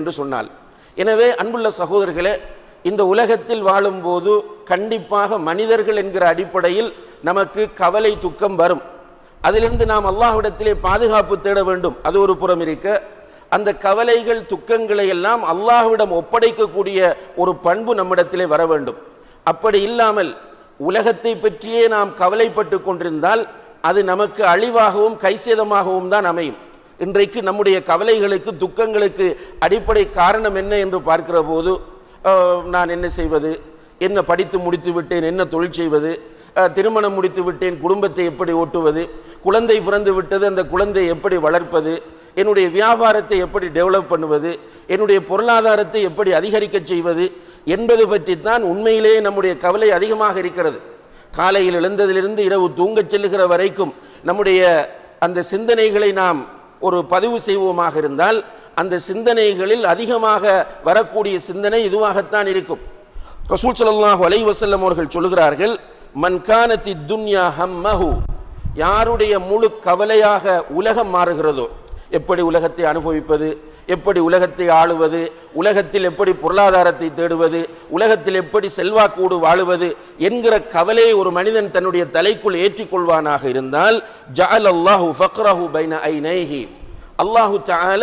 என்று சொன்னால் எனவே அன்புள்ள சகோதரர்களே இந்த உலகத்தில் வாழும்போது கண்டிப்பாக மனிதர்கள் என்கிற அடிப்படையில் நமக்கு கவலை துக்கம் வரும். அதிலிருந்து நாம் அல்லாஹ்விடத்திலே பாதுகாப்பு தேட வேண்டும். அது ஒரு புறம் இருக்க அந்த கவலைகள் துக்கங்களை எல்லாம் அல்லாஹ்விடம் ஒப்படைக்கக்கூடிய ஒரு பண்பு நம்மிடத்திலே வர வேண்டும். அப்படி இல்லாமல் உலகத்தை பற்றியே நாம் கவலைப்பட்டு கொண்டிருந்தால் அது நமக்கு அழிவாகவும் கைசேதமாகவும் தான் அமையும். இன்றைக்கு நம்முடைய கவலைகளுக்கு துக்கங்களுக்கு அடிப்படை காரணம் என்ன என்று பார்க்கிற போது நான் என்ன செய்வது? என்ன படித்து முடித்து விட்டேன் என்ன தொழில் செய்வது? திருமணம் முடித்து விட்டேன் குடும்பத்தை எப்படி ஓட்டுவது? குழந்தை பிறந்து விட்டது அந்த குழந்தையை எப்படி வளர்ப்பது? என்னுடைய வியாபாரத்தை எப்படி டெவலப் பண்ணுவது? என்னுடைய பொருளாதாரத்தை எப்படி அதிகரிக்க செய்வது? என்பது பற்றி தான் உண்மையிலேயே நம்முடைய கவலை அதிகமாக இருக்கிறது. காலையில் எழுந்ததிலிருந்து இரவு தூங்கச் செல்லுகிற வரைக்கும் நம்முடைய அந்த சிந்தனைகளை நாம் ஒரு பதிவு செய்வோமாக இருந்தால் அந்த சிந்தனைகளில் அதிகமாக வரக்கூடிய சிந்தனை இதுவாகத்தான் இருக்கும். ரசூல் ஸல்லல்லாஹு அலைஹி அவர்கள் சொல்லுகிறார்கள் மன்கானத்தி துன்யா ஹம்மஹு. யாருடைய முழு கவலையாக உலகம் மாறுகிறதோ எப்படி உலகத்தை அனுபவிப்பது எப்படி உலகத்தை ஆளுவது உலகத்தில் எப்படி பொருளாதாரத்தை தேடுவது உலகத்தில் எப்படி செல்வாக்கூடு வாழுவது என்கிற கவலையை ஒரு மனிதன் தன்னுடைய தலைக்குள் ஏற்றிக்கொள்வானாக இருந்தால் ஜால் அல்லாஹு ஃபக்ரஹு பைன ஐனைஹி. அல்லாஹு தால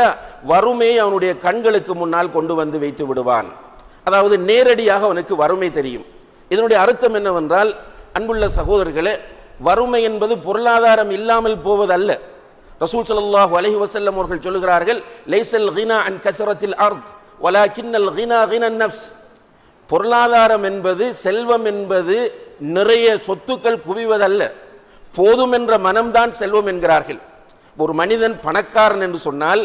வறுமையை அவனுடைய கண்களுக்கு முன்னால் கொண்டு வந்து வைத்து விடுவான். அதாவது நேரடியாக அவனுக்கு வறுமை தெரியும். இதனுடைய அர்த்தம் என்னவென்றால் அன்புள்ள சகோதரர்களே வறுமை என்பது பொருளாதாரம் இல்லாமல் போவதல்ல. ரசூல் சல்லாஹூ அலஹி வசல்லம் அவர்கள் சொல்லுகிறார்கள் லைசல் ஹினா அன் கசரத்தில் அர்த் ஒலா கிண்ணல் ஹினா ஹினன் நஃப்ஸ். பொருளாதாரம் என்பது செல்வம் என்பது நிறைய சொத்துக்கள் குவிவதல்ல. போதும் என்ற மனம்தான் செல்வம் என்கிறார்கள். ஒரு மனிதன் பணக்காரன் என்று சொன்னால்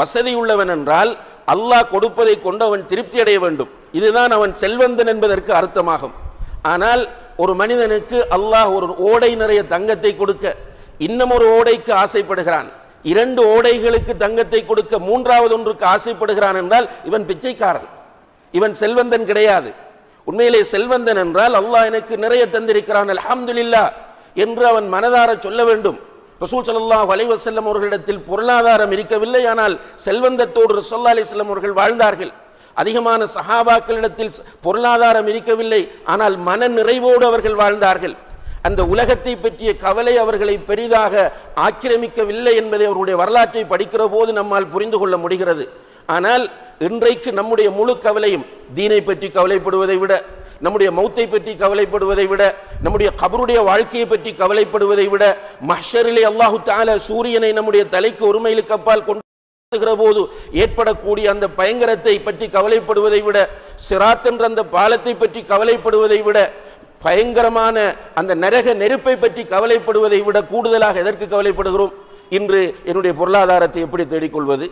வசதி உள்ளவன் என்றால் அல்லாஹ் கொடுப்பதை கொண்டு அவன் திருப்தி அடைய வேண்டும். இதுதான் அவன் செல்வந்தன் என்பதற்கு அர்த்தமாகும். ஆனால் ஒரு மனிதனுக்கு அல்லாஹ் ஒரு ஓடை நிறைய தங்கத்தை கொடுக்க இன்னும் ஒரு ஓடைக்கு ஆசைப்படுகிறான். இரண்டு ஓடைகளுக்கு தங்கத்தை கொடுக்க மூன்றாவது ஒன்றுக்கு ஆசைப்படுகிறான் என்றால் இவன் பிச்சைக்காரன். இவன் செல்வந்தன் கிடையாது. உண்மையிலே செல்வந்தன் என்றால் அல்லாஹ் எனக்கு நிறைய தந்திருக்கிறான் அல்ஹம்துலில்லா என்று அவன் மனதார சொல்ல வேண்டும். ரசூல் சல்லா அலைஹி அவர்களிடத்தில் பொருளாதாரம் இருக்கவில்லை ஆனால் செல்வந்தத்தோடு ரசோல்லா அலிஸ்லம் அவர்கள் வாழ்ந்தார்கள். அதிகமான சஹாபாக்களிடத்தில் பொருளாதாரம் இருக்கவில்லை ஆனால் மன நிறைவோடு அவர்கள் வாழ்ந்தார்கள். அந்த உலகத்தை பற்றிய கவலை அவர்களை பெரிதாக ஆக்கிரமிக்கவில்லை என்பதை அவருடைய வரலாற்றை படிக்கிற போது நம்மால் புரிந்து கொள்ள முடிகிறது. ஆனால் இன்றைக்கு நம்முடைய முழு கவலையும் தீனை பற்றி கவலைப்படுவதை விட நம்முடைய மௌத்தை பற்றி கவலைப்படுவதை விட நம்முடைய கபருடைய வாழ்க்கையை பற்றி கவலைப்படுவதை விட மஷரிலே அல்லாஹு தால சூரியனை நம்முடைய தலைக்கு ஒருமையிலுக்கு அப்பால் கொண்டு போது ஏற்படக்கூடிய அந்த பயங்கரத்தை பற்றி கவலைப்படுவதை விட சிராத் என்ற அந்த பாலத்தை பற்றி கவலைப்படுவதை விட பயங்கரமான அந்த நரக நெருப்பை பற்றி கவலைப்படுவதை விட கூடுதலாக எதற்கு கவலைப்படுகிறோம்? இன்று என்னுடைய பொருளாதாரத்தை எப்படி தேடிக்கொள்வது?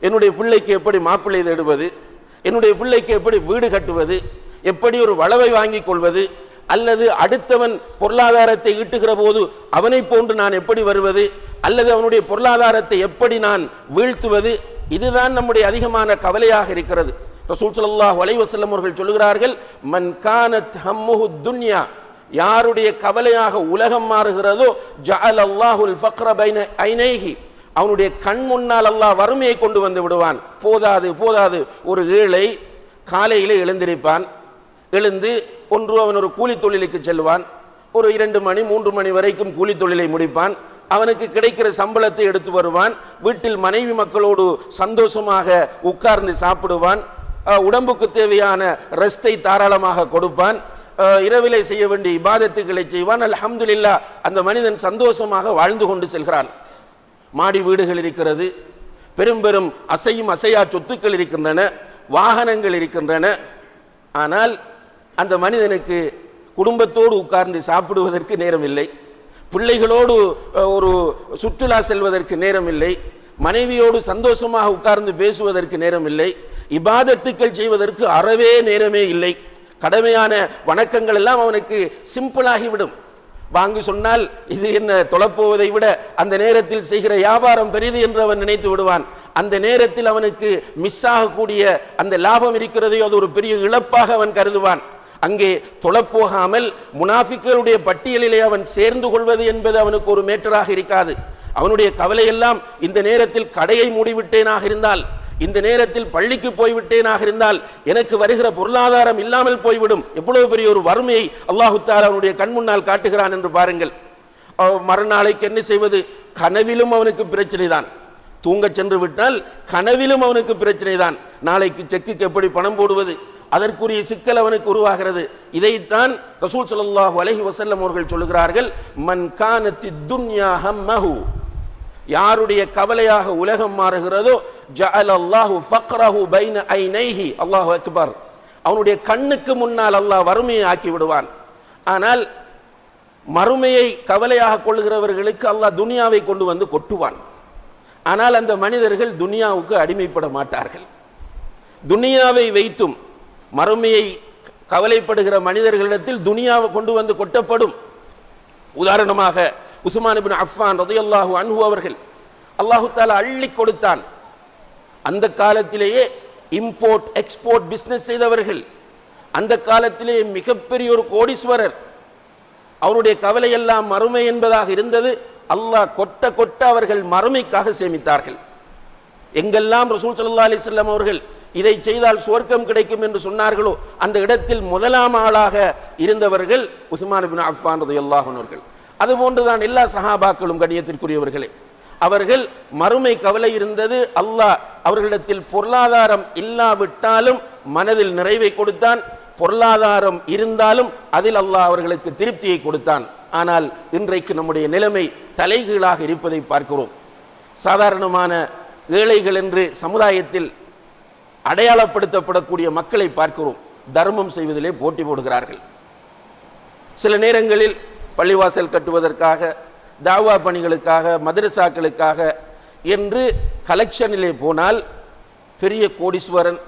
என்னுடைய பிள்ளைக்கு எப்படி மாப்பிள்ளை தேடுவது? என்னுடைய பிள்ளைக்கு எப்படி வீடு கட்டுவது? எப்படி ஒரு வளவை வாங்கிக் கொள்வது? அல்லது அடுத்தவன் பொருளாதாரத்தை ஈட்டுகிற போது அவனை போன்று நான் எப்படி வருவது? அல்லது அவனுடைய பொருளாதாரத்தை எப்படி நான் வீழ்த்துவது? இதுதான் நம்முடைய அதிகமான கவலையாக இருக்கிறது. ரசூல் சல்லாஹ் வலைவசல்லம் அவர்கள் சொல்லுகிறார்கள் மன் கானத் ஹம்முஹு துன்யா. யாருடைய கவலையாக உலகம் மாறுகிறதோ ஜஅல் அல்லாஹுல் ஃபக்ர பைன ஐனைஹி. அவனுடைய கண் முன்னால் அல்லாஹ் வறுமையை கொண்டு வந்து விடுவான். போதாது போதாது. ஒரு ஏழை காலையிலே எழுந்திருப்பான். எழுந்து ஒன்று அவன் ஒரு கூலி தொழிலுக்கு செல்வான். ஒரு இரண்டு மணி மூன்று மணி வரைக்கும் கூலி தொழிலை முடிப்பான். அவனுக்கு கிடைக்கிற சம்பளத்தை எடுத்து வருவான். வீட்டில் மனைவி மக்களோடு சந்தோஷமாக உட்கார்ந்து சாப்பிடுவான். உடம்புக்கு தேவையான ரெஸ்டை தாராளமாக கொடுப்பான். இரவிலை செய்ய வேண்டிய இபாதத்துகளை செய்வான். அல்ஹம்துலில்லா அந்த மனிதன் சந்தோஷமாக வாழ்ந்து கொண்டு செல்கிறான். மாடி வீடுகள் இருக்கிறது. பெரும் பெரும் அசையும் அசையா சொத்துக்கள் இருக்கின்றன. வாகனங்கள் இருக்கின்றன. ஆனால் அந்த மனிதனுக்கு குடும்பத்தோடு உட்கார்ந்து சாப்பிடுவதற்கு நேரம் இல்லை பிள்ளைகளோடு ஒரு சுற்றுலா செல்வதற்கு நேரம் இல்லை மனைவியோடு சந்தோஷமாக உட்கார்ந்து பேசுவதற்கு நேரம் இல்லை. இபாதத்துக்கள் செய்வதற்கு அறவே நேரமே இல்லை. கடமையான வணக்கங்கள் எல்லாம் அவனுக்கு சிம்பிளாகிவிடும் வாங்கு சொன்னால் இது என்ன தொலைப்போவதை விட அந்த நேரத்தில் செய்கிற வியாபாரம் பெரிது என்று அவன் நினைத்து விடுவான். அந்த நேரத்தில் அவனுக்கு மிஸ் ஆகக்கூடிய அந்த லாபம் இருக்கிறதையோ அது ஒரு பெரிய இழப்பாக அவன் கருதுவான். அங்கே தொலைப்போகாமல் முனாஃபிக்களுடைய பட்டியலிலே அவன் சேர்ந்து கொள்வது என்பது அவனுக்கு ஒரு மேட்டராக இருக்காது. அவனுடைய கவலையெல்லாம் இந்த நேரத்தில் கடையை மூடிவிட்டேனாக இருந்தால் இந்த நேரத்தில் பள்ளிக்கு போய்விட்டேனாக இருந்தால் எனக்கு வருகிற பொருளாதாரம் இல்லாமல் போய்விடும். எவ்வளவு பெரிய ஒரு வறுமையை அல்லாஹு தாலா அவனுடைய கண் முன்னால் காட்டுகிறான் என்று பாருங்கள். மறுநாளைக்கு என்ன செய்வது கனவிலும் அவனுக்கு பிரச்சனை தான் தூங்கச் சென்று விட்டால் கனவிலும் அவனுக்கு பிரச்சனை தான் நாளைக்கு செக்குக்கு எப்படி பணம் போடுவது? அதற்குரிய சிக்கல் அவனுக்கு உருவாகிறது. இதைத்தான் ரசூல் சல்லாஹூ அலஹி வசல்லம் அவர்கள் சொல்லுகிறார்கள் மன் கானத்தி துன்யா ஹம்மஹு. யாருடைய கவலையாக உலகம் மாறுகிறதோ ஜஅல அல்லாஹு ஃபக்ரஹு பைன ஐனைஹி. அல்லாஹு அக்பர். அவனுடைய கண்ணுக்கு முன்னால் அல்லாஹ் வறுமையை ஆக்கி விடுவான். ஆனால் மறுமையை கவலையாக கொள்கிறவர்களுக்கு அல்லாஹ் துனியாவை கொண்டு வந்து கொட்டுவான். ஆனால் அந்த மனிதர்கள் துனியாவுக்கு அடிமைப்பட மாட்டார்கள். துனியாவை வைத்தும் மறுமையை கவலைப்படுகிற மனிதர்களிடத்தில் துனியாவை கொண்டு வந்து கொட்டப்படும். உதாரணமாக உஸ்மான் அஃபான் ரதையல்லாஹு அன்ஹு அவர்கள் அல்லாஹு தாலா அள்ளி கொடுத்தான். அந்த காலத்திலேயே இம்போர்ட் எக்ஸ்போர்ட் பிஸ்னஸ் செய்தவர்கள் அந்த காலத்திலேயே மிகப்பெரிய ஒரு கோடீஸ்வரர். அவருடைய கவலை எல்லாம் மறுமை என்பதாக இருந்தது. அல்லாஹ் கொட்ட கொட்ட அவர்கள் மறுமைக்காக சேமித்தார்கள். எங்கெல்லாம் ரசூல் சல்லா அலிஸ்லாம் அவர்கள் இதை செய்தால் சுவர்க்கம் கிடைக்கும் என்று சொன்னார்களோ அந்த இடத்தில் முதலாம் ஆளாக இருந்தவர்கள் உஸ்மான் பின் அஃபான் ரலியல்லாஹு அவர்கள். அதுபோன்றுதான் எல்லா சஹாபாக்களும் கண்ணியத்திற்குரியவர்களே. அவர்கள் மறுமை கவலை இருந்தது அல்லாஹ் அவர்களிடத்தில் பொருளாதாரம் இல்லாவிட்டாலும் மனதில் நிறைவை கொடுத்தான். பொருளாதாரம் இருந்தாலும் அதில் அல்லாஹ் அவர்களுக்கு திருப்தியை கொடுத்தான். ஆனால் இன்றைக்கு நம்முடைய நிலைமை தலைகீழாக இருப்பதை பார்க்கிறோம். சாதாரணமான ஏழைகள் என்று சமுதாயத்தில் அடையாளப்படுத்தப்படக்கூடிய மக்களை பார்க்கிறோம். தர்மம் செய்வதிலே போட்டி போடுகிறார்கள். சில நேரங்களில் பள்ளிவாசல் கட்டுவதற்காக தாவா பணிகளுக்காக மதரசாக்களுக்காக என்று கலெக்ஷனிலே போனால் பெரிய கோடீஸ்வரன்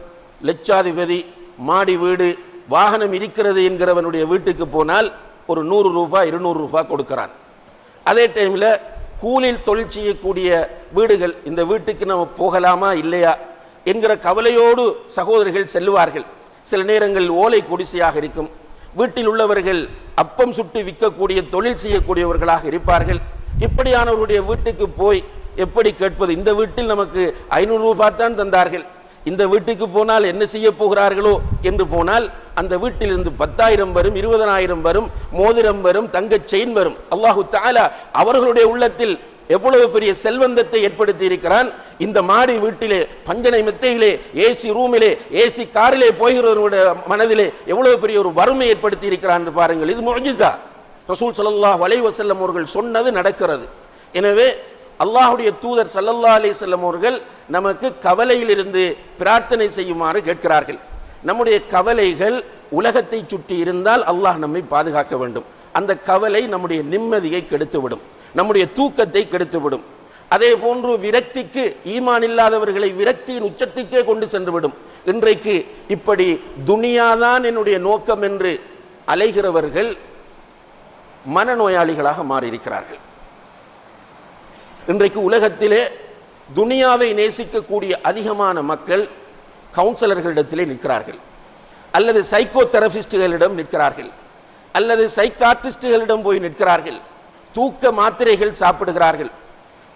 லட்சாதிபதி மாடி வீடு வாகனம் இருக்கிறது என்கிறவனுடைய வீட்டுக்கு போனால் ஒரு நூறு ரூபாய் இருநூறு ரூபாய் கொடுக்கிறான். அதே டைமில் கூலில் தொழில் செய்யக்கூடிய வீடுகள் இந்த வீட்டுக்கு நம்ம போகலாமா இல்லையா என்கிற கவலையோடு சகோதரிகள் செல்லுவார்கள். சில நேரங்களில் ஓலை குடிசையாக இருக்கும். வீட்டில் உள்ளவர்கள் அப்பம் சுட்டு விற்கக்கூடிய தொழில் செய்யக்கூடியவர்களாக இருப்பார்கள். இப்படியானவருடைய வீட்டுக்கு போய் எப்படி கேட்பது? இந்த வீட்டில் நமக்கு ஐநூறு ரூபாய் தான் தந்தார்கள். இந்த வீட்டுக்கு போனால் என்ன செய்ய போகிறார்களோ என்று போனால் அந்த வீட்டிலிருந்து பத்தாயிரம் வரும் இருபதனாயிரம் வரும் மோதிரம் வரும் தங்க செயின் வரும். அல்லாஹு தாலா அவர்களுடைய உள்ளத்தில் எவ்வளவு பெரிய செல்வந்தத்தை ஏற்படுத்தி இருக்கிறான்? இந்த மாடி வீட்டிலே பஞ்சனை மெத்தையிலே ஏசி ரூமிலே ஏசி காரிலே போகிறவருடைய மனதிலே எவ்வளவு பெரிய ஒரு வறுமை ஏற்படுத்தி இருக்கிறான் பாருங்கள். இது முஜிசா. ரசூல் ஸல்லல்லாஹு அலைஹி வஸல்லம் அவர்கள் சொன்னது நடக்கிறது. எனவே அல்லாஹுடைய தூதர் சல்லல்லா அலி செல்லம் அவர்கள் நமக்கு கவலையிலிருந்து பிரார்த்தனை செய்யுமாறு கேட்கிறார்கள். நம்முடைய கவலைகள் உலகத்தை சுற்றி இருந்தால் அல்லாஹ் நம்மை பாதுகாக்க வேண்டும். அந்த கவலை நம்முடைய நிம்மதியை கெடுத்துவிடும். நம்முடைய தூக்கத்தை கெடுத்துவிடும். அதே போன்று விரக்திக்கு ஈமான் இல்லாதவர்களை விரக்தியின் உச்சத்துக்கே கொண்டு சென்றுவிடும். இன்றைக்கு இப்படி துனியாதான் என்னுடைய நோக்கம் என்று அலைகிறவர்கள் மனநோயாளிகளாக மாறியிருக்கிறார்கள். இன்றைக்கு உலகத்திலே துனியாவை நேசிக்கக்கூடிய அதிகமான மக்கள் கவுன்சிலர்களிடத்திலே நிற்கிறார்கள். அல்லது சைக்கோ தெரபிஸ்டுகளிடம் நிற்கிறார்கள். அல்லது சைக்காட்ரிஸ்டுகளிடம் போய் நிற்கிறார்கள். தூக்க மாத்திரைகள் சாப்பிடுகிறார்கள்.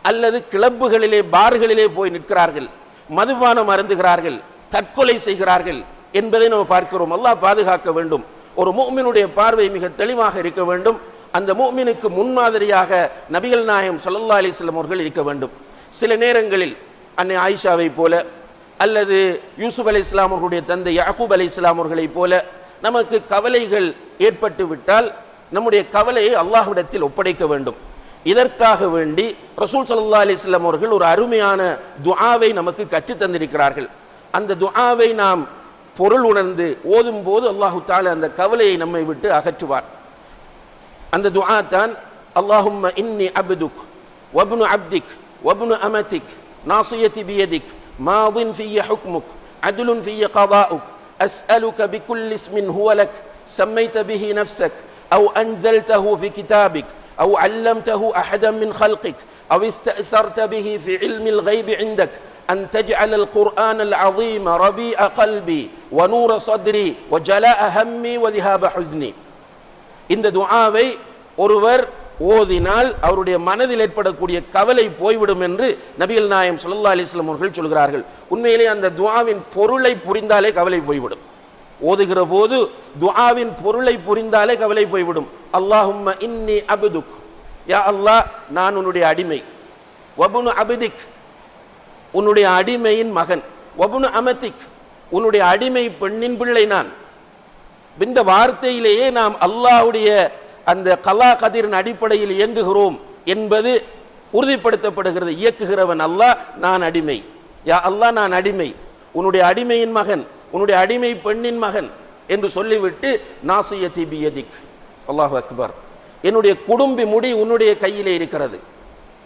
அல்லது கிளப்புகளிலே பார்களிலே போய் நிற்கிறார்கள். மதுபானம் அருந்துகிறார்கள். தற்கொலை செய்கிறார்கள் என்பதை நம்ம பார்க்கிறோம். அல்லாஹ் பாதுகாக்க வேண்டும். ஒரு மூமினுடைய பார்வை மிக தெளிவாக இருக்க வேண்டும். அந்த மூமினுக்கு முன்மாதிரியாக நபிகள் நாயம் ஸல்லல்லாஹு அலிஸ்லம் அவர்கள் இருக்க வேண்டும். சில நேரங்களில் அன்னை ஆயிஷாவை போல அல்லது யூசுப் அலி இஸ்லாமர்களுடைய தந்தை யாக்கூப் அலி இஸ்லாமர்களைப் போல நமக்கு கவலைகள் ஏற்பட்டு விட்டால் நம்முடைய கவலையை அல்லாஹ்விடத்தில் ஒப்படைக்க வேண்டும். இதற்காக வேண்டி ரசூல் சல்லா அலிஸ்லாம் அவர்கள் ஒரு அருமையான துஆவை நமக்கு கற்று தந்திருக்கிறார்கள். அந்த துஆவை நாம் பொருள் உணர்ந்து ஓதும் போது அல்லாஹு தால அந்த கவலையை நம்மை விட்டு அகற்றுவார். அந்த துஆ தான் அல்லாஹும் இன்னி அப்துக் வப்னு அப்திக் வப்னு அமதிக் நாசியத்தி பியதிக் மாதின் ஃபிய ஹுக்முக் அதுலுன் ஃபிய கதாஉக் அஸ்அலுக பிகுல் இஸ்மின் ஹுவலக் சம்மைத்த பிஹி நஃப்சக் أو أنزلته في كتابك أو علمته أحدا من خلقك أو استأثرت به في علم الغيب عندك أن تجعل القرآن العظيم ربيع قلبي ونور صدري وجلاء همي وذهاب حزني இந்த துஆவை ஒருவர் ஓதினால் அவருடைய மனதில் ஏற்படக்கூடிய கவலை போய்விடும் என்று நபிகள் நாயம் ஸல்லல்லாஹு அலைஹி வஸல்லம் அவர்கள் சொல்கிறார்கள் உண்மையிலே அந்த துஆவின் பொருளை புரிந்தாலே கவலை போய்விடும் ஓதுகிற போது துஆவின் பொருளை புரிந்தாலே கவலை போய்விடும். அல்லாஹும்ம இன்னி அபுதுக். யா அல்லாஹ் நான் உன்னுடைய அடிமை. வபுனு அபிதிக். உன்னுடைய அடிமையின் மகன். வபுனு அமதிக். உன்னுடைய அடிமை பெண்ணின் பிள்ளை நான். இந்த வார்த்தையிலேயே நாம் அல்லாஹ்வுடைய அந்த கலா கதிரின் அடிப்படையில் இயங்குகிறோம் என்பது உறுதிப்படுத்தப்படுகிறது. இயக்குகிறவன் அல்லாஹ் நான் அடிமை. யா அல்லாஹ் நான் அடிமை. உன்னுடைய அடிமையின் மகன். உன்னுடைய அடிமை பெண்ணின் மகன் என்று சொல்லிவிட்டு நாசியதி பியதிக். அல்லாஹ் அக்பர். என்னுடைய குடும்பி முடி உன்னுடைய கையிலே இருக்கிறது.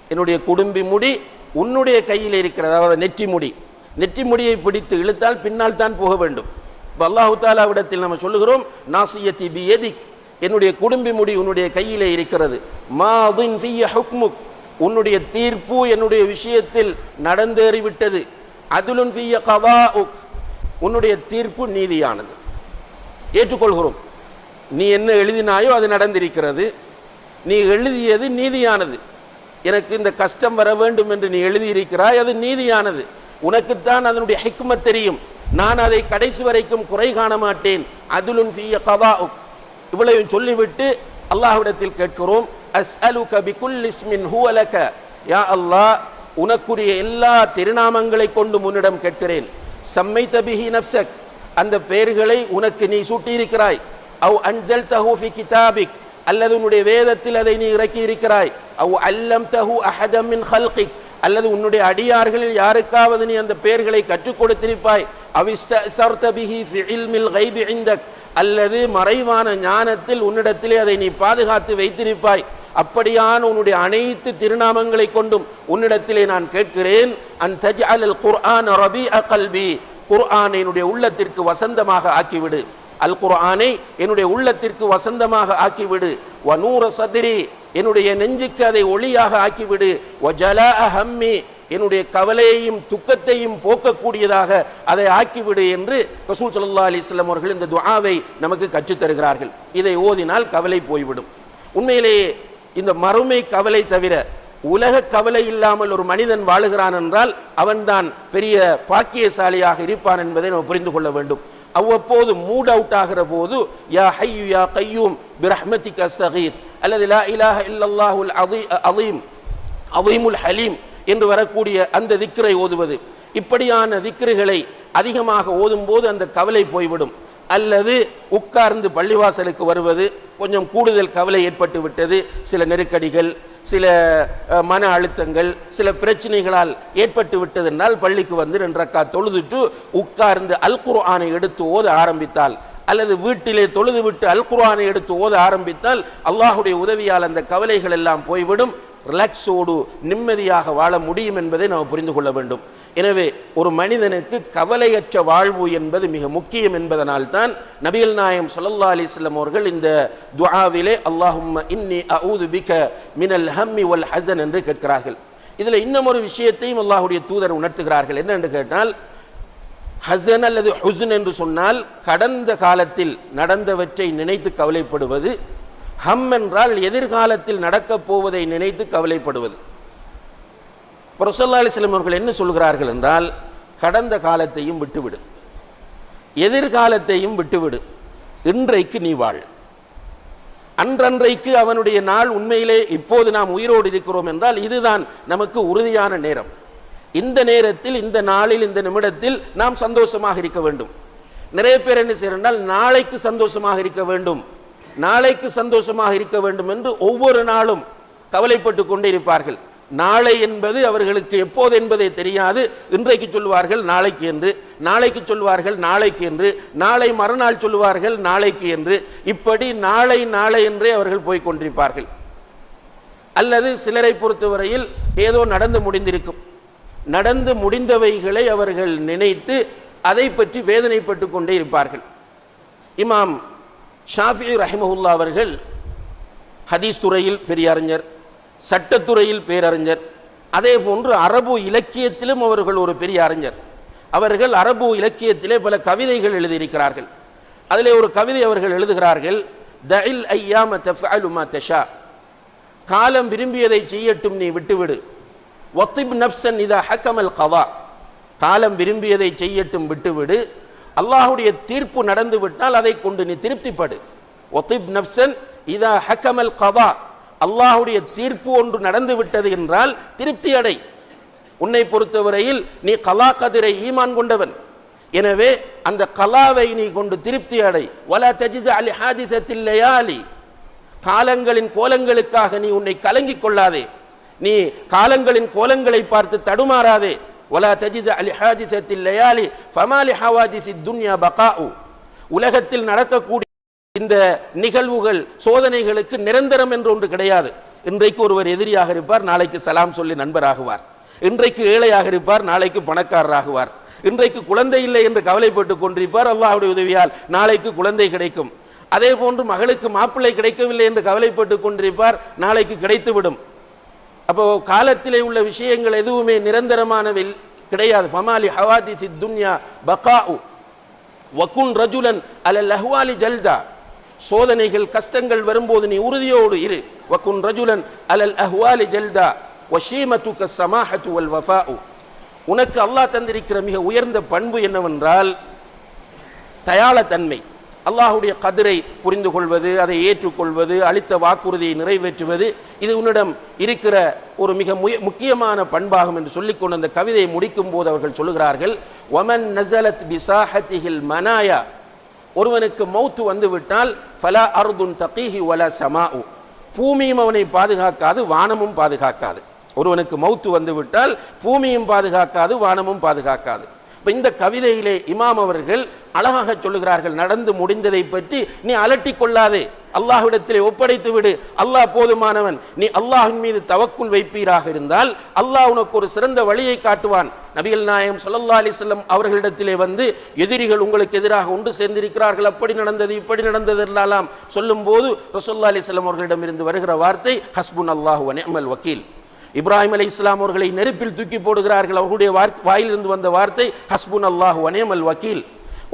என்னுடைய குடும்பி முடி உன்னுடைய கையில் இருக்கிறது. அதாவது நெற்றி முடி. நெற்றி முடியை பிடித்து இழுத்தால் பின்னால் தான் போக வேண்டும். இப்போ அல்லாஹு தாலாவிடத்தில் நம்ம சொல்லுகிறோம் நாசியத்தி பி எதிக் என்னுடைய குடும்பி முடி உன்னுடைய கையிலே இருக்கிறது. மாதுன் ஃபிய ஹுக்முக். உன்னுடைய தீர்ப்பு என்னுடைய விஷயத்தில் நடந்தேறிவிட்டது. அதுலுன் ஃபிய கவாஉக் உன்னுடைய தீர்ப்பு நீதியானது. ஏற்றுக்கொள்கிறோம். நீ என்ன எழுதினாயோ அது நடந்திருக்கிறது. நீ எழுதியது நீதியானது. எனக்கு இந்த கஷ்டம் வர வேண்டும் என்று நீ எழுதியிருக்கிறாய் அது நீதியானது. உனக்குத்தான் அதனுடைய ஹிக்மத் தெரியும். நான் அதை கடைசி வரைக்கும் குறை காண மாட்டேன். அதுலும் ஃபீய கவாஉக் இவ்வளவையும் சொல்லிவிட்டு அல்லாஹ்விடத்தில் கேட்கிறோம் அஸ்அலுக கபிகுல் இஸ்மின் ஹுவலக யா அல்லாஹ் உனக்குரிய எல்லா திருநாமங்களை கொண்டு முன்னிடம் கேட்கிறேன். சம்மை தபிஹி நப்சக் அந்த பெயர்களை உனக்கு நீ சூட்டியிருக்கிறாய். அவ் அன்சல் தஹூஃபி கிதாபிக். அல்லது உன்னுடைய வேதத்தில் அதை நீ இறக்கி இருக்கிறாய் அவ் அல்லம் தஹு அஹதம் ஹல்கிக். அல்லது உன்னுடைய அடியார்களில் யாருக்காவது நீ அந்த பெயர்களை கற்றுக் கொடுத்திருப்பாய். அல்லது மறைவான ஞானத்தில் உன்னிடத்திலே அதை நீ பாதுகாத்து வைத்திருப்பாய். அப்படியான உன்னுடைய அனைத்து திருநாமங்களை கொண்டும் உன்னிடத்திலே நான் கேட்கிறேன். அன் தஜ்அல் அல் குர்ஆன் ரபி அகல்வி குர்ஆனை என்னுடைய உள்ளத்திற்கு வசந்தமாக ஆக்கிவிடு. அல் குர்ஆனை என்னுடைய உள்ளத்திற்கு வசந்தமாக ஆக்கிவிடு. வனூர சதிரி என்னுடைய நெஞ்சுக்கு அதை ஒளியாக ஆக்கிவிடு. வஜலா அஹம்மி என்னுடைய கவலையையும் துக்கத்தையும் போக்கக்கூடியதாக அதை ஆக்கிவிடு என்று ரசூல் சல்லா அலிஸ்லாம் அவர்கள் இந்த துஆவை நமக்கு கற்றுத் தருகிறார்கள் இதை ஓதினால் கவலை போய்விடும். உண்மையிலேயே இந்த மறுமை கவலை தவிர உலக கவலை இல்லாமல் ஒரு மனிதன் வாழுகிறான் என்றால் அவன்தான் பெரிய பாக்கியசாலியாக இருப்பான் என்பதை நம்ம புரிந்து கொள்ள வேண்டும். அவ்வப்போது மூட் அவுட் ஆகிற போது யா ஹையு யா கையூம் பிரஹ்மதி கஸ்தகீத் அல்லது லா இலாஹ இல்லல்லாஹுல் அதி அதீம் அதீமுல் ஹலீம் என்று வரக்கூடிய அந்த திக்ரை ஓதுவது. இப்படியான திக்ருகளை அதிகமாக ஓதும்போது அந்த கவலை போய்விடும். அல்லது உட்கார்ந்து பள்ளிவாசலுக்கு வருவது கொஞ்சம் கூடுதல் கவலை ஏற்பட்டு விட்டது. சில நெருக்கடிகள் சில மன அழுத்தங்கள் சில பிரச்சனைகளால் ஏற்பட்டு விட்டதென்றால் பள்ளிக்கு வந்து ரெண்டக்கா தொழுதுட்டு உட்கார்ந்து அல் குர்ஆனை எடுத்து ஓத ஆரம்பித்தால் அல்லது வீட்டிலே தொழுது விட்டு அல் குர்ஆனை எடுத்து ஓத ஆரம்பித்தால் அல்லாஹுடைய உதவியால் அந்த கவலைகள் எல்லாம் போய்விடும். ரிலாக்ஸோடு நிம்மதியாக வாழ முடியும் என்பதை நாம் புரிந்து கொள்ள வேண்டும். எனவே ஒரு மனிதனுக்கு கவலையற்ற வாழ்வு என்பது மிக முக்கியம் என்பதனால்தான் நபிகள் நாயம் ஸல்லல்லாஹு அலைஹி வஸல்லம் அவர்கள் இந்த துஆவிலே அல்லாஹும் இன்னி அஊது பிக மினல் ஹம்மி வல் ஹசன் என்று கேட்கிறார்கள். இதில் இன்னும் ஒரு விஷயத்தையும் அல்லாஹுடைய தூதர் உணர்த்துகிறார்கள். என்ன என்று கேட்டால் ஹசன் அல்லது ஹுசன் என்று சொன்னால் கடந்த காலத்தில் நடந்தவற்றை நினைத்து கவலைப்படுவது ஹம் என்றால் எதிர்காலத்தில் நடக்கப் போவதை நினைத்து கவலைப்படுவது. இப்போ ரசல்லா அலிஸ்லம் அவர்கள் என்ன சொல்கிறார்கள் என்றால் கடந்த காலத்தையும் விட்டுவிடு. எதிர்காலத்தையும் விட்டுவிடு. இன்றைக்கு நீ வாழ். அன்றன்றைக்கு அவனுடைய நாள் உண்மையிலே இப்போது நாம் உயிரோடு இருக்கிறோம் என்றால் இதுதான் நமக்கு உறுதியான நேரம். இந்த நேரத்தில் இந்த நாளில் இந்த நிமிடத்தில் நாம் சந்தோஷமாக இருக்க வேண்டும். நிறைய பேர் என்ன செய்யறால் நாளைக்கு சந்தோஷமாக இருக்க வேண்டும். நாளைக்கு சந்தோஷமாக இருக்க வேண்டும் என்று ஒவ்வொரு நாளும் கவலைப்பட்டு கொண்டே இருப்பார்கள். நாளை என்பது அவர்களுக்கு எப்போது என்பதை தெரியாது. இன்றைக்கு சொல்வார்கள் நாளைக்கு என்று. நாளைக்கு சொல்வார்கள் நாளைக்கு என்று. நாளை மறுநாள் சொல்வார்கள் நாளைக்கு என்று. இப்படி நாளை நாளை என்றே அவர்கள் போய்க் கொண்டிருப்பார்கள். அல்லது சிலரை பொறுத்தவரையில் ஏதோ நடந்து முடிந்திருக்கும். நடந்து முடிந்தவைகளை அவர்கள் நினைத்து அதை பற்றி வேதனைப்பட்டு கொண்டே இருப்பார்கள். இமாம் ஷாஃபி ரஹிமஹுல்லா அவர்கள் ஹதீஸ் துறையில் பெரிய அறிஞர் சட்டத்துறையில் பேரறிஞர். அதே போன்று அரபு இலக்கியத்திலும் அவர்கள் ஒரு பெரிய அறிஞர். அவர்கள் அரபு இலக்கியத்திலே பல கவிதைகள் எழுதியிருக்கிறார்கள். அதிலே ஒரு கவிதை அவர்கள் எழுதுகிறார்கள் தஇல் ஐயாம தஃஅலு தஷா காலம் விரும்பியதை செய்யட்டும் நீ விட்டுவிடு. ஒத்திப் நப்சன் இதா ஹக்கமல் கவா காலம் விரும்பியதை செய்யட்டும் விட்டுவிடு. அல்லாஹுடைய தீர்ப்பு நடந்து விட்டால் அதை கொண்டு நீ திருப்திப்படு. ஒத்திப் நப்சன் இதா ஹக்கமல் கவா அல்லாஹுடைய தீர்ப்பு ஒன்று நடந்து விட்டது என்றால் திருப்தி அடை. உன்னை பொறுத்தவரையில் நீ கலா கதிரை ஈமான் கொண்டவன். எனவே அந்த கலாவை நீ கொண்டு திருப்தி அடை. வல தஜிச அலி ஹாதிசத்தில் லயாலி. காலங்களின் கோலங்களுக்காக நீ உன்னை கலங்கிக் கொள்ளாதே. நீ காலங்களின் கோலங்களை பார்த்து தடுமாறாதே. ஒலா தஜிச அலி ஹாதிசத்தில் லயாலி. ஃபமாலி ஹவாதிசி துன்யா பகாஉ. உலகத்தில் நடக்கக்கூடிய இந்த நிகழ்வுகள் சோதனைகளுக்கு நிரந்தரம் என்று ஒன்று கிடையாது. இன்றைக்கு ஒருவர் எதிரியாக இருப்பார் நாளைக்கு சலாம் சொல்லி நண்பராகுவார். இன்றைக்கு ஏழையாக இருப்பார் நாளைக்கு பணக்காரராகுவார். இன்றைக்கு குழந்தை இல்லை என்று கவலைப்பட்டு கொண்டிருப்பார் அல்லாஹுடைய உதவியால் நாளைக்கு குழந்தை கிடைக்கும். அதே போன்று மகளுக்கு மாப்பிள்ளை கிடைக்கவில்லை என்று கவலைப்பட்டு கொண்டிருப்பார் நாளைக்கு கிடைத்துவிடும். அப்போ காலத்திலே உள்ள விஷயங்கள் எதுவுமே நிரந்தரமானவை கிடையாது. ஃபமாலி ஹவாதிசி துன்யா பகாஉ. வகுன் ரஜுலன் அல லஹ்வாலி ஜல்தா. சோதனைகள் கஷ்டங்கள் வரும்போது நீ உறுதியோடு இரு. வகுன் ரஜுலன் அலல் அஹ்வாலி ஜல்தா வஷீமத்து சமாஹத்து வல் வஃபாஉ. உனக்கு அல்லாஹ் தந்திருக்கிற மிக உயர்ந்த பண்பு என்னவென்றால் தயாளத்தன்மை. அல்லாஹுடைய கதிரை புரிந்து கொள்வது அதை ஏற்றுக்கொள்வது அளித்த வாக்குறுதியை நிறைவேற்றுவது இது உன்னிடம் இருக்கிற ஒரு மிக முய- முக்கியமான பண்பாகும் என்று சொல்லிக்கொண்டு அந்த கவிதையை முடிக்கும் போது அவர்கள் சொல்லுகிறார்கள் ஒமன் நசலத் பிசாஹத்திஹில் மனாயா ஒருவனுக்கு மௌத்து வந்து விட்டால் ஃபலா அர்துன் தகீஹி வல சமாஉ. பூமியும் அவனை பாதுகாக்காது வானமும் பாதுகாக்காது. ஒருவனுக்கு மௌத்து வந்து விட்டால் பூமியும் பாதுகாக்காது வானமும் பாதுகாக்காது. இப்போ இந்த கவிதையிலே இமாம் அவர்கள் அழகாக சொல்லுகிறார்கள் நடந்து முடிந்ததை பற்றி நீ அலட்டி கொள்ளாதே. அல்லாஹ்விடத்திலே ஒப்படைத்து விடு அல்லாஹ் போதுமானவன். நீ அல்லாஹின் மீது தவக்குள் வைப்பீராக இருந்தால் அல்லாஹ் உனக்கு ஒரு சிறந்த வழியை காட்டுவான். நபிகள் நாயம் ஸல்லல்லாஹு அலைஹி அவர்களிடத்திலே வந்து எதிரிகள் உங்களுக்கு எதிராக ஒன்று சேர்ந்திருக்கிறார்கள். அப்படி நடந்தது இப்படி நடந்தது என்றெல்லாம் சொல்லும்போது ரசோல்லா அலைஹி அவர்களிடம் அவர்களிடமிருந்து வருகிற வார்த்தை ஹஸ்புன் அல்லாஹு வ வக்கீல். இப்ராஹிம் அலி இஸ்லாம் அவர்களை நெருப்பில் தூக்கி போடுகிறார்கள். அவர்களுடைய வாயிலிருந்து வந்த வார்த்தை ஹஸ்புன் அல்லாஹு வனேமல் வக்கீல்.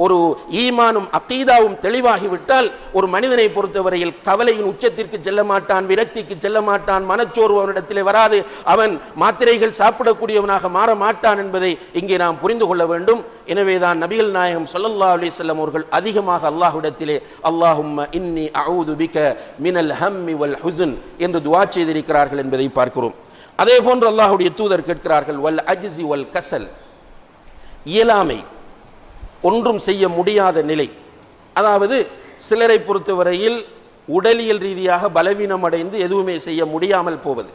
ஒரு ஈமானும் அத்தீதாவும் தெளிவாகிவிட்டால் ஒரு மனிதனை பொறுத்தவரையில் கவலையின் உச்சத்திற்கு செல்ல மாட்டான் விரக்திக்கு செல்ல மாட்டான் மனச்சோர்வு அவனிடத்திலே வராது. அவன் மாத்திரைகள் சாப்பிடக்கூடியவனாக மாற மாட்டான் என்பதை இங்கே நாம் புரிந்து கொள்ள வேண்டும். எனவேதான் நபிகள் நாயகம் சொல்லல்லா அலி செல்லம் அவர்கள் அதிகமாக அல்லாஹ்விடத்திலே அல்லாஹும்ம இன்னி அவுது பிக மினல் ஹம்மி வல் ஹுஸ்ன் என்று துவா செய்திருக்கிறார்கள் என்பதை பார்க்கிறோம். அதே போன்று அல்லாஹுடைய தூதர் கேட்கிறார்கள் வல் அஜிசி வல் கசல் இயலாமை ஒன்றும் செய்ய முடியாத நிலை. அதாவது சிலரை பொறுத்தவரையில் உடலியல் ரீதியாக பலவீனம் அடைந்து எதுவுமே செய்ய முடியாமல் போவது.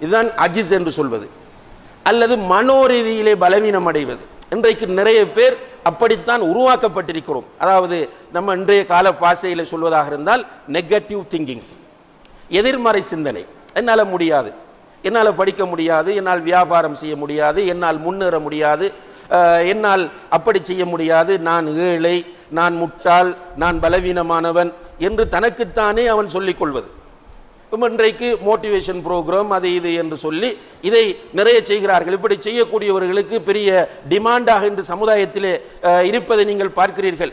இதுதான் அஜிஸ் என்று சொல்வது. அல்லது மனோ ரீதியிலே பலவீனம் அடைவது. இன்றைக்கு நிறைய பேர் அப்படித்தான் உருவாக்கப்பட்டிருக்கிறோம். அதாவது நம்ம இன்றைய கால பாசையில் சொல்வதாக இருந்தால் நெகட்டிவ் திங்கிங் எதிர்மறை சிந்தனை. என்னால் முடியாது. என்னால் படிக்க முடியாது. என்னால் வியாபாரம் செய்ய முடியாது. என்னால் முன்னேற முடியாது. என்னால் அப்படி செய்ய முடியாது. நான் ஏழை நான் முட்டாள் நான் பலவீனமானவன் என்று தனக்குத்தானே அவன் சொல்லிக் கொள்வது. இன்றைக்கு மோட்டிவேஷன் ப்ரோக்ராம் அது இது என்று சொல்லி இதை நிறைய செய்கிறார்கள். இப்படி செய்யக்கூடியவர்களுக்கு பெரிய டிமாண்டாக இன்று சமுதாயத்திலே இருப்பதை நீங்கள் பார்க்கிறீர்கள்.